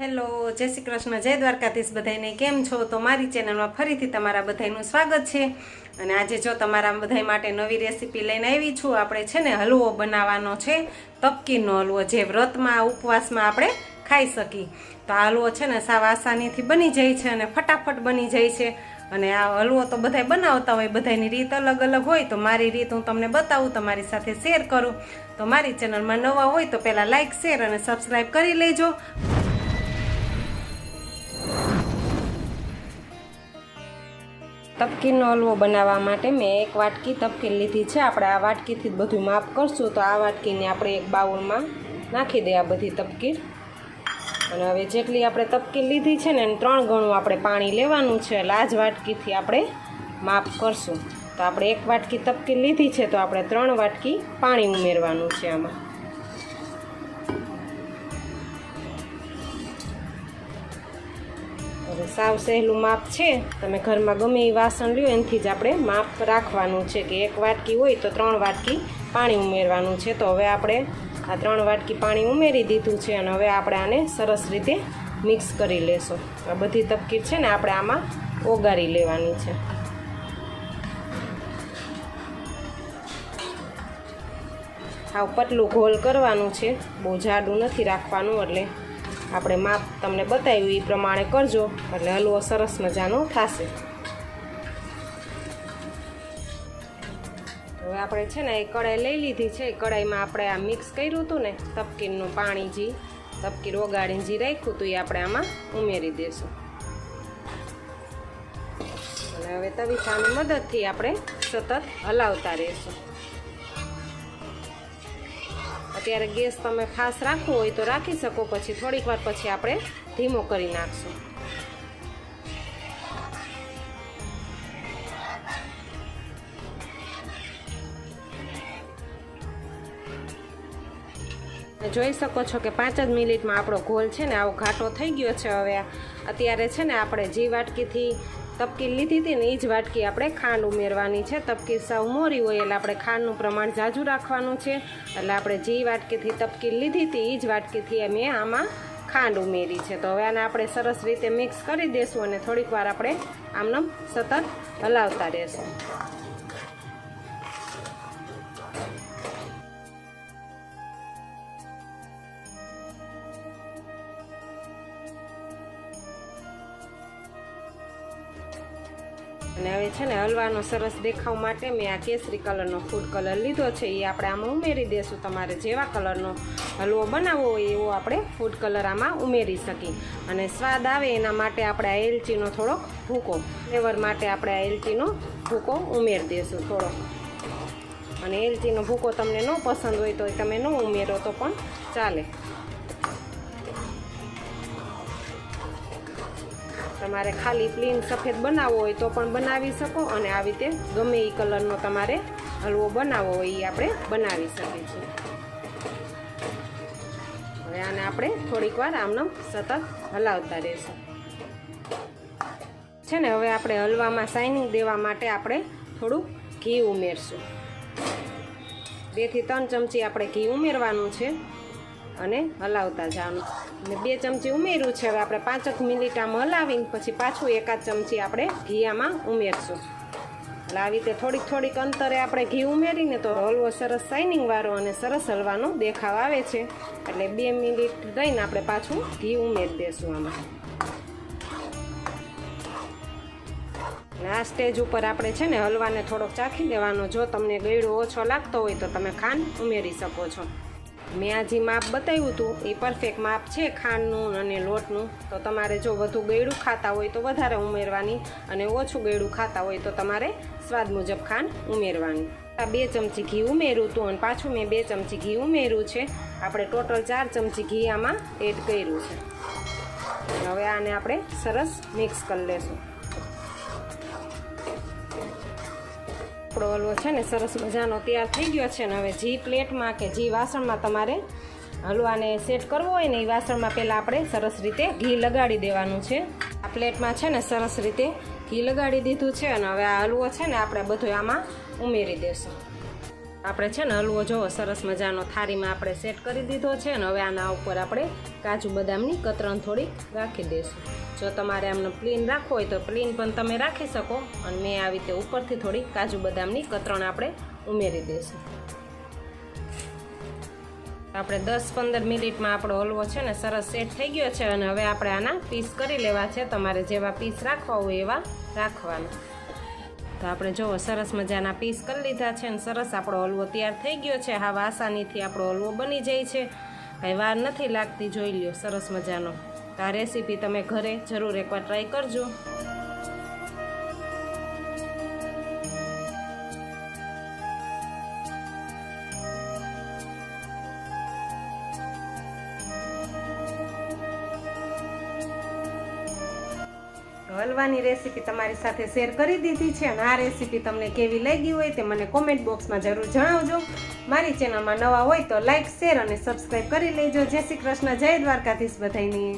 Hello, જય શ્રી કૃષ્ણ, જય દ્વારકાધીશ બધાને કેમ છો? તો મારી ચેનલમાં ફરીથી તમારા બધાનું સ્વાગત છે. અને આજે જો તમારા બધા માટે નવી રેસીપી લઈને આવી છું, આપણે છે ને હલવો બનાવવાનો છે. તપકીનો હલવો જે વ્રતમાં, ઉપવાસમાં આપણે ખાઈ શકીએ. તો આ હલવો છે ને સાવ આસાનીથી બની જાય છે અને ફટાફટ બની જાય છે. અને આ હલવો તો બધાય બનાવતા હોય બધાની રીત અલગ અલગ હોય, તો મારી રીત હું તમને બતાવું, તમારી સાથે શેર કરું. તો મારી ચેનલમાં નવા હોય તો પહેલાં લાઇક શેર અને સબસ્ક્રાઈબ કરી લેજો. તપકીનો હલવો બનાવવા માટે મેં એક વાટકી તપકીન લીધી છે. આપણે આ વાટકીથી જ બધું માપ કરશું. તો આ વાટકીને આપણે એક બાઉલમાં નાખી દે આ બધી તપકીર અને હવે જેટલી આપણે તપકી લીધી છે ને એને ત્રણ ગણું આપણે પાણી લેવાનું છે. એટલે આ જ વાટકીથી આપણે માપ કરશું. તો આપણે એક વાટકી તપકી લીધી છે. તો આપણે ત્રણ વાટકી પાણી ઉમેરવાનું છે આમાં. સાવ સહેલું માપ છે. તમે ઘરમાં ગમે એ વાસણ લ્યો, એનાથી જ આપણે માપ રાખવાનું છે કે એક વાટકી હોય તો ત્રણ વાટકી પાણી ઉમેરવાનું છે. તો હવે આપણે આ ત્રણ વાટકી પાણી ઉમેરી દીધું છે અને હવે આપણે આને સરસ રીતે મિક્સ કરી લેશું. આ બધી તપકીર છે ને આપણે આમાં ઓગાળી લેવાની છે. આ પતલું ઘોલ કરવાનું છે. બહુ જાડું નથી રાખવાનું એટલે આપણે માપ તમને બતાવ્યું એ પ્રમાણે કરજો. એટલે હલવો સરસ મજાનો થશે. હવે આપણે છે ને એ કઢાઈ લઈ લીધી છે. કઢાઈમાં આપણે આ મિક્સ કર્યું હતું ને, તપકીરનું પાણી જે, તપકીર ઓગાળીને જે રાખ્યું હતું એ આપણે આમાં ઉમેરી દઈશું અને હવે તવીથાની મદદથી આપણે સતત હલાવતા રહીશું. અત્યારે ગેસ તમે ખાસ રાખવો હોય તો રાખી શકો, પછી થોડીક વાર પછી આપણે ધીમો કરી નાખશું. જોઈ શકો છો કે પાંચ જ મિનિટમાં આપણો ઘોલ છે ને આવો ઘાટો થઈ ગયો છે હવે અત્યારે છે ને આપણે જે વાટકીથી તપકી લીધી હતી ને એ જ વાટકી આપણે ખાંડ ઉમેરવાની છે. તપકી સાવ મોરી હોય એટલે આપણે ખાંડનું પ્રમાણ ઝાઝું રાખવાનું છે. એટલે આપણે જે વાટકીથી તપકી લીધી હતી એ જ વાટકીથી મેં આમાં ખાંડ ઉમેરી છે. તો હવે આને આપણે સરસ રીતે મિક્સ કરી દઈશું અને થોડીક વાર આપણે આમનામ સતત હલાવતા રહેશું. અને હવે છે ને હલવાનો સરસ દેખાવ માટે મેં આ કેસરી કલરનો ફૂડ કલર લીધો છે. એ આપણે આમાં ઉમેરી દઈશું તમારે જેવા કલરનો હલવો બનાવવો હોય એવો આપણે ફૂડ કલર આમાં ઉમેરી શકીએ. અને સ્વાદ આવે એના માટે આપણે આ એલચીનો થોડોક ભૂકો, ફ્લેવર માટે આપણે આ એલચીનો ભૂકો ઉમેરી દઈશું થોડોક. અને એલચીનો ભૂકો તમને ન પસંદ હોય તો તમે ન ઉમેરો તો પણ ચાલે. તમારે ખાલી પ્લેન સફેદ બનાવવો હોય તો પણ બનાવી શકો અને આવી રીતે ગમે એ કલરનો તમારે હલવો બનાવવો હોય એ આપણે બનાવી શકીએ છીએ. હવે આને આપણે થોડીક વાર આમનો સતત હલાવતા રહેશું. છે ને, હવે આપણે હલવામાં શાઇનિંગ દેવા માટે આપણે થોડુંક ઘી ઉમેરશું. બેથી ત્રણ ચમચી આપણે ઘી ઉમેરવાનું છે. અને હલાવતા જવાનું ને બે ચમચી ઉમેર્યું છે. હવે આપણે પાંચક મિનિટ આમ હલાવીને પછી પાછું એકાદ ચમચી આપણે ઘી આમાં ઉમેરશું. એટલે આવી રીતે થોડીક થોડીક અંતરે આપણે ઘી ઉમેરીને તો હલવો સરસ શાઇનિંગ વાળો અને સરસ હલવાનો દેખાવ આવે છે. એટલે બે મિનિટ રહીને આપણે પાછું ઘી ઉમેરી દઈશું આમાં. અને આ સ્ટેજ ઉપર આપણે છે ને હલવાને થોડોક ચાખી દેવાનો જો તમને ગળ્યો ઓછો લાગતો હોય તો તમે ખાંડ ઉમેરી શકો છો. મેં આ જે માપ બતાવ્યું હતું, એ પરફેક્ટ માપ છે ખાંડનું અને લોટનું. તો તમારે જો વધુ ગળ્યું ખાતા હોય તો વધારે ઉમેરવાની અને ઓછું ગળ્યું ખાતા હોય તો તમારે સ્વાદ મુજબ ખાંડ ઉમેરવાની. આ બે ચમચી ઘી ઉમેર્યું હતું અને પાછું મેં બે ચમચી ઘી ઉમેર્યું છે. આપણે ટોટલ ચાર ચમચી ઘી આમાં એડ કર્યું છે. હવે આને આપણે સરસ મિક્સ કરી લેશું. આપણો હલવો છે ને સરસ મજાનો તૈયાર થઈ ગયો છે ને હવે જે પ્લેટમાં કે જે વાસણમાં તમારે હલવાને સેટ કરવો હોય ને એ વાસણમાં પહેલાં આપણે સરસ રીતે ઘી લગાડી દેવાનું છે. આ પ્લેટમાં છે ને સરસ રીતે ઘી લગાડી દીધું છે અને હવે આ હલવો છે ને આપણે બધું આમાં ઉમેરી દેશું. આપણે છે ને હલવો જોવો, સરસ મજાનો થાળીમાં આપણે સેટ કરી દીધો છે ને હવે આના ઉપર આપણે કાજુ બદામની કતરણ થોડીક રાખી દઈશું. જો તમારે આમને પ્લીન રાખવો હોય તો પ્લીન પણ તમે રાખી શકો અને મેં આવી રીતે ઉપરથી થોડી કાજુ બદામની કતરણ આપણે ઉમેરી દઈશું. આપણે દસ પંદર મિનિટમાં આપણો હલવો છે ને સરસ સેટ થઈ ગયો છે અને હવે આપણે આના પીસ કરી લેવા છે. તમારે જેવા પીસ રાખવા હોય એવા રાખવાના. તો આપણે જુઓ સરસ મજાના પીસ કરી લીધા છે અને સરસ આપણો હલવો તૈયાર થઈ ગયો છે. હા આસાનીથી આપણો હલવો બની જાય છે. કંઈ વાર નથી લાગતી, જોઈ લ્યો, સરસ મજાનો. તો આ રેસીપી તમે ઘરે જરૂર એકવાર ટ્રાય કરજો. હલવાની રેસીપી તમારી સાથે શેર કરી દીધી છે અને આ રેસીપી તમને કેવી લાગી હોય તે મને કોમેન્ટ બોક્સમાં જરૂર જણાવજો. મારી ચેનલમાં નવા હોય તો લાઇક શેર અને સબસ્ક્રાઈબ કરી લેજો. જય શ્રી કૃષ્ણ, જય દ્વારકાધીશ બધાની